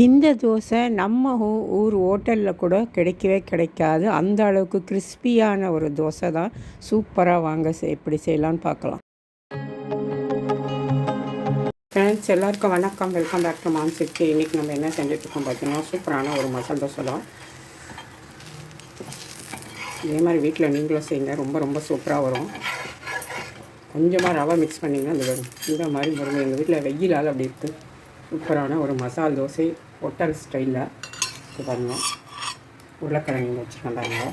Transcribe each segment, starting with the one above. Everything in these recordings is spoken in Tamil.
இந்த தோசை நம்ம ஊர் ஹோட்டலில் கூட கிடைக்கவே கிடைக்காது. அந்த அளவுக்கு கிறிஸ்பியான ஒரு தோசை தான் சூப்பராக வாங்க செய் எப்படி செய்யலான்னு பார்க்கலாம். ஃப்ரெண்ட்ஸ் எல்லாருக்கும் வணக்கம். வெல்கம் பேக் டு மான்சிக்கு இன்றைக்கி நம்ம என்ன செஞ்சுட்ருக்கோம் பார்த்தீங்கன்னா சூப்பரான ஒரு மசால் தோசை தான். இதே மாதிரி வீட்டில் நீங்களும் செய்யுங்க. ரொம்ப ரொம்ப சூப்பராக வரும். கொஞ்சமாக ரவை மிக்ஸ் பண்ணிங்கன்னா அது வரும். இந்த மாதிரி வரும். எங்கள் வீட்டில் வெயிலால் அப்படி இருக்குது சூப்பரான ஒரு மசால் தோசை ஹோட்டல் ஸ்டைலில் இது பண்ணுவோம் உருளைக்கிழங்கு வச்சுருக்கேன் பாருங்கள்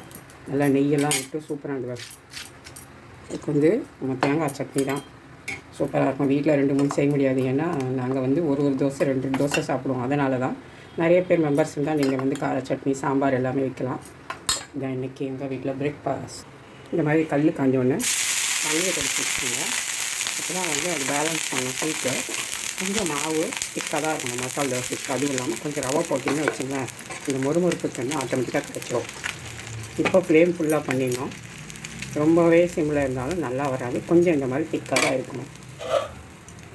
நல்லா நெய்யெல்லாம் விட்டு சூப்பராக இருந்து இதுக்கு வந்து நம்ம தேங்காய் சட்னி தான். சூப்பராக இருக்கும். வீட்டில் ரெண்டு மூணு செய்ய முடியாது. ஏன்னா நாங்கள் வந்து ஒரு ஒரு தோசை ரெண்டு தோசை சாப்பிடுவோம். அதனால தான் நிறைய பேர் மெம்பர்ஸ் இருந்தால் நீங்கள் வந்து கார சட்னி சாம்பார் எல்லாமே வைக்கலாம். இதான் இன்றைக்கி எங்கள் வீட்டில் பிரேக்ஃபாஸ்ட் இந்த மாதிரி கல் காஞ்சோடனே தண்ணியை கொடுத்து வச்சுக்கோங்க. அப்போ தான் வந்து அது பேலன்ஸ் பண்ண ஸ்வீட்டு கொஞ்சம் மாவு திக்காக தான் இருக்கணும். மசாலா தோசைக்கு அதுவும் இல்லாமல் கொஞ்சம் ரவை போட்டிங்கன்னு வச்சுங்களேன். இந்த மொறுமொறுப்பு தண்ணி ஆட்டோமேட்டிக்காக கிடச்சிரும். இப்போ ஃப்ளேம் ஃபுல்லாக பண்ணிடணும். ரொம்பவே சிம்மில் இருந்தாலும் நல்லா வராது. கொஞ்சம் இந்த மாதிரி திக்காக தான் இருக்கணும்.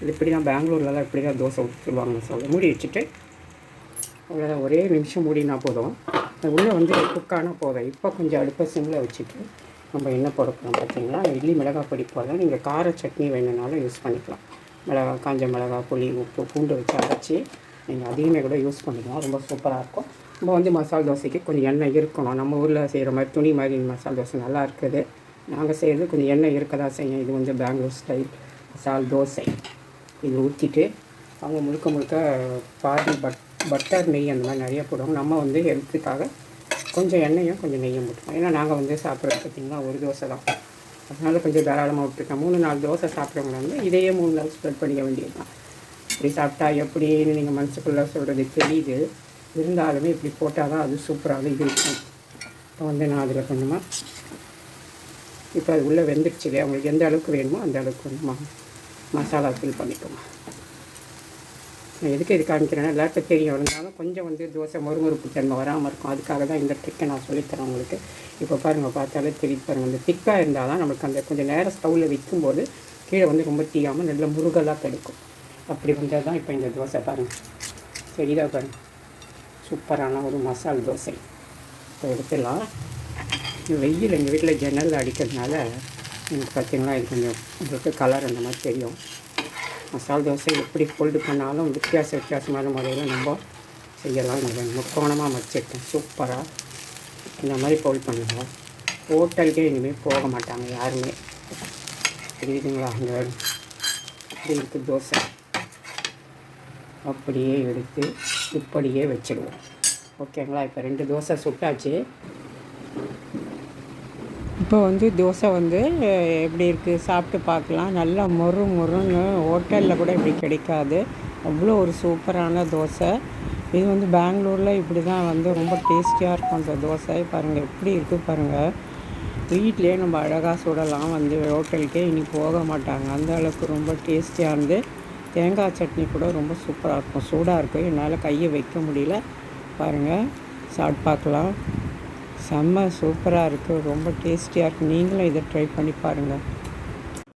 இது இப்படி தான் பெங்களூர்லலாம் இப்படி தான் தோசை ஊற்றிடுவாங்க சொல்ல மூடி வச்சுட்டு அவ்வளோதான் ஒரே நிமிஷம் மூடினா போதும். உள்ளே வந்து குக்கான போதும். இப்போ கொஞ்சம் அடுப்பை சிம்மில் வச்சுட்டு நம்ம என்ன போட போகிறோம் பார்த்தீங்கன்னா இட்லி மிளகாய் பொடி போடலாம் நீங்கள் கார சட்னி வேணும்னாலும் யூஸ் பண்ணிக்கலாம். மிளகா காஞ்ச மிளகா புளி உப்பு பூண்டு வச்சு அரைச்சி நீங்கள் அதிகமே கூட யூஸ் பண்ணிக்கலாம். ரொம்ப சூப்பராக இருக்கும். நம்ம வந்து மசால் தோசைக்கு கொஞ்சம் எண்ணெய் இருக்கணும். நம்ம ஊரில் செய்கிற மாதிரி துணி மாதிரி மசால் தோசை நல்லா இருக்குது. நாங்கள் செய்கிறது கொஞ்சம் எண்ணெய் இருக்க தான் செய்யும். இது வந்து பெங்களூர் ஸ்டைல் மசால் தோசை. இது ஊற்றிட்டு அவங்க முழுக்க முழுக்க பாதி பட் பட்டர் நெய் அந்த மாதிரி நிறைய போடுவாங்க. நம்ம வந்து ஹெல்த்துக்காக கொஞ்சம் எண்ணெயும் கொஞ்சம் நெய்யும் போட்டுருவோம் ஏன்னா நாங்கள் வந்து சாப்பிட்றது பார்த்திங்கன்னா ஒரு தோசை தான். அதனால் கொஞ்சம் தாராளமாக விட்டுருக்கேன் மூணு நாலு தோசை சாப்பிட்றவங்க வந்து இதையே மூணு நாள் ஸ்ப்ரெட் பண்ணிக்க வேண்டியது தான் இப்படி சாப்பிட்டா எப்படின்னு நீங்கள் மனசுக்குள்ளே சொல்கிறது தெரியுது. இருந்தாலுமே இப்படி போட்டால் தான் அது சூப்பராக இது இருக்கும். இப்போ வந்து நான் அதில் கொஞ்சமாக இப்போ அது உள்ளே வெந்துடுச்சு இல்லையா? உங்களுக்கு எந்த அளவுக்கு வேணுமோ அந்த அளவுக்கு கொஞ்சமாக மசாலா ஃபில் பண்ணிக்கோங்க. நான் எதுக்கு இது காமிக்கிறேன்னா எல்லாருக்கும் தெரியும். இருந்தாலும் கொஞ்சம் வந்து தோசை மொறுமொறுப்பு தன்மை வராமல் இருக்கும். அதுக்காக தான் இந்த ட்ரிக்கை நான் சொல்லித்தரேன் உங்களுக்கு. இப்போ பாருங்கள் பார்த்தாலே தெரிய பாருங்கள் இந்த திக்காக இருந்தால் தான் நமக்கு அந்த கொஞ்சம் நேரம் ஸ்டவ்வில் வைக்கும்போது கீழே வந்து ரொம்ப தீயாமல் நல்ல முருகலாக கிடைக்கும். அப்படி வந்தால் தான் இப்போ இந்த தோசை பாருங்கள் சரிதா பாருங்கள் சூப்பரான ஒரு மசால் தோசை. இப்போ எடுத்துடலாம். வெயில் எங்கள் வீட்டில் ஜன்னல் அடிக்கிறதுனால எனக்கு பார்த்திங்கன்னா இது கொஞ்சம் உங்களுக்கு கலர் அந்த மாதிரி தெரியும். மசால் தோசை எப்படி ஃபோல்டு பண்ணாலும் வித்தியாச வித்தியாசமான முறையில் நம்ம செய்யலாம். முக்கோணமாக மச்சிருக்கேன் சூப்பராக இந்த மாதிரி ஃபோல்ட் பண்ணுவோம். ஹோட்டலுக்கே இனிமேல் போக மாட்டாங்க யாருமே. தெரியுதுங்களா அங்கே இப்படி இருக்குது தோசை. அப்படியே எடுத்து இப்படியே வச்சுடுவோம். ஓகேங்களா இப்போ ரெண்டு தோசை சுட்டாச்சு. இப்போ வந்து தோசை வந்து எப்படி இருக்குது சாப்பிட்டு பார்க்கலாம். நல்லா மொறு மொறுன்னு ஹோட்டலில் கூட இப்படி கிடைக்காது. அவ்வளோ ஒரு சூப்பரான தோசை. இது வந்து பெங்களூரில் இப்படி தான் வந்து ரொம்ப டேஸ்டியாக இருக்கும் அந்த தோசை. பாருங்கள் எப்படி இருக்குது பாருங்கள் வீட்லேயே நம்ம அழகாக சுடலாம் வந்து ஹோட்டலுக்கே. இனி போக மாட்டாங்க. அந்த அளவுக்கு ரொம்ப டேஸ்டியாக இருந்து தேங்காய் சட்னி கூட ரொம்ப சூப்பராக இருக்கும். சூடாக இருக்கும். என்னால் கையை வைக்க முடியல. பாருங்கள் சாப்பிட்டு பார்க்கலாம். செம்ம சூப்பராக இருக்குது ரொம்ப டேஸ்டியாக இருக்குது நீங்களும் இதை ட்ரை பண்ணி பாருங்கள்